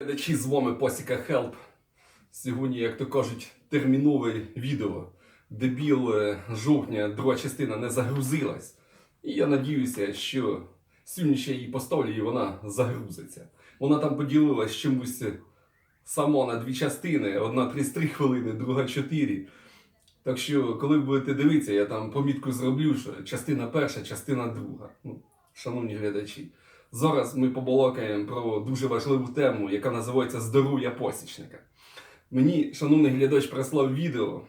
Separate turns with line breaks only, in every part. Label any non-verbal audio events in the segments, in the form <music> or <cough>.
Глядачі з вами Посіка Хелп. Сьогодні, як то кажуть, термінове відео. Дебіл е, жовтня, друга частина не загрузилась. І я надіюся, що сьогодні ще її поставлю і вона загрузиться. Вона там поділилась чомусь само на дві частини: одна 33 хвилини, друга 4. Так що, коли будете дивитися, я там помітку зроблю, що частина перша, частина друга. Ну, шановні глядачі. Зараз ми побалакаємо про дуже важливу тему, яка називається здоров'я посічника. Мені, шановний глядач, прислав відео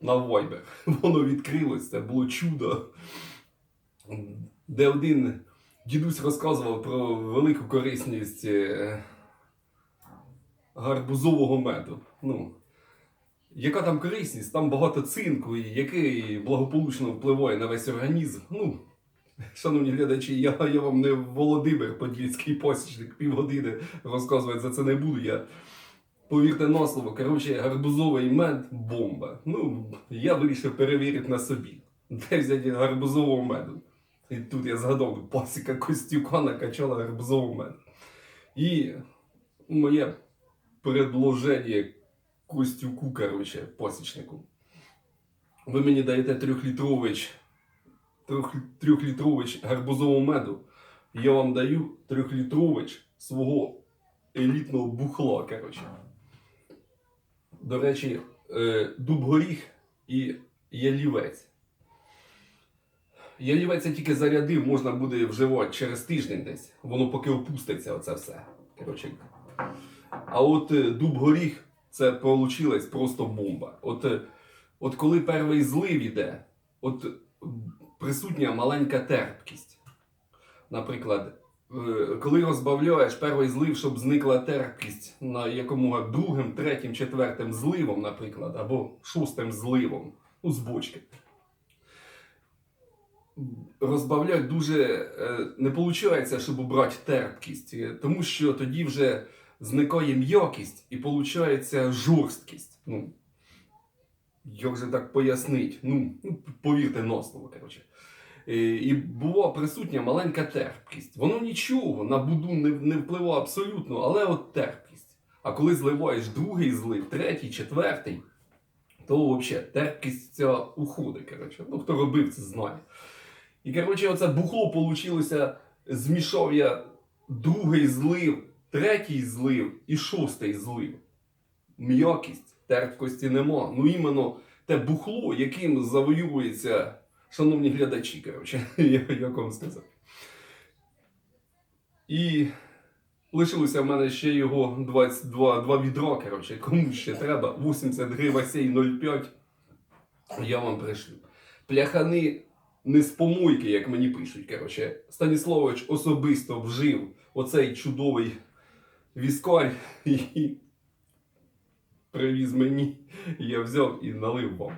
на Viber. <laughs> Воно відкрилось, це було чудо. Де один дідусь розказував про велику корисність е, гарбузового меду. Ну, яка там корисність? Там багато цинку, який благополучно впливає на весь організм. Ну, Шановні глядачі, я, я вам не Володимир Подільський посічник, півгодини розказувати за це не буду. Я повірте на слово, коротше, гарбузовий мед бомба. Ну, я вирішив перевірити на собі. Де взяти гарбузового меду? І тут я згадав, пасіка Костюка накачала гарбузовий мед. І моє предложення Костюку, коротше, посічнику. Ви мені даєте трьохлітрович трьох- трьохлітрович гарбузового меду, я вам даю трьохлітрович свого елітного бухла. Коротше. До речі, е, дубгоріх і ялівець. Ялівець я тільки зарядив, можна буде вживати через тиждень десь. Воно поки опуститься, оце все. Коротше. А от е, дубгоріх це получилось просто бомба. От, е, от коли перший злив іде, от присутня маленька терпкість. Наприклад, е, коли розбавляєш перший злив, щоб зникла терпкість на якомога другим, третім, четвертим зливом, наприклад, або шостим зливом, ну, з бочки. Розбавляти дуже е, не виходить, щоб убрати терпкість, е, тому що тоді вже зникає м'якість і виходить жорсткість. Ну, як же так пояснить? Ну, ну повірте на слово, коротше. Е, І була присутня маленька терпкість. Воно нічого на буду не, не впливало абсолютно, але от терпкість. А коли зливаєш другий злив, третій, четвертий, то взагалі терпкість ця уходить. Коротше. Ну, хто робив, це знає. І коротше, оце бухло получилося, змішав я другий злив, третій злив і шостий злив. М'якість, терпкості нема. Ну іменно те бухло, яким завоюється, шановні глядачі, коротше, <laughs> як вам сказати. І лишилося в мене ще його 22 два відра, коротше, кому ще треба. 80 гривень сей 0,5. Я вам пришлю. Пляхани не з помойки, як мені пишуть. Коротше. Станіславович особисто вжив оцей чудовий віскарь <laughs> привіз мені. Я взяв і налив вам.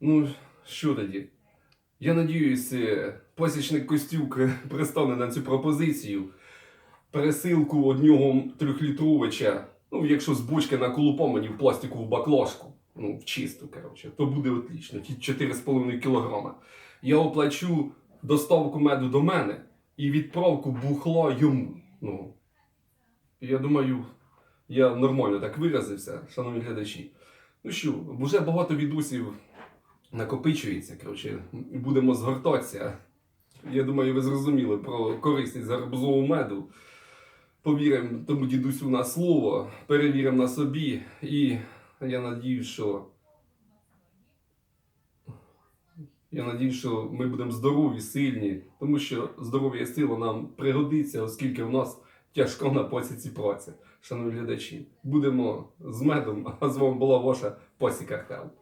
Ну, що тоді? Я надіюся, посічник Костюк пристане на цю пропозицію. Пересилку одного трьохлітровича, ну, якщо з бочки на мені в пластикову баклажку, ну, в чисту, коротше, то буде отлично, ті 4,5 кілограма. Я оплачу доставку меду до мене і відправку бухла йому. Ну, я думаю, я нормально так виразився, шановні глядачі. Ну що, вже багато відусів накопичується, коротше, будемо згортатися. Я думаю, ви зрозуміли про корисність гарбузового меду. Повіримо тому дідусю на слово, перевіримо на собі, і я надію, що. Я надію, що ми будемо здорові, сильні, тому що здоров'я сила нам пригодиться, оскільки у нас тяжко на посіці праці, Шановні глядачі, будемо з медом, а з вами була ваша посіка Хелп.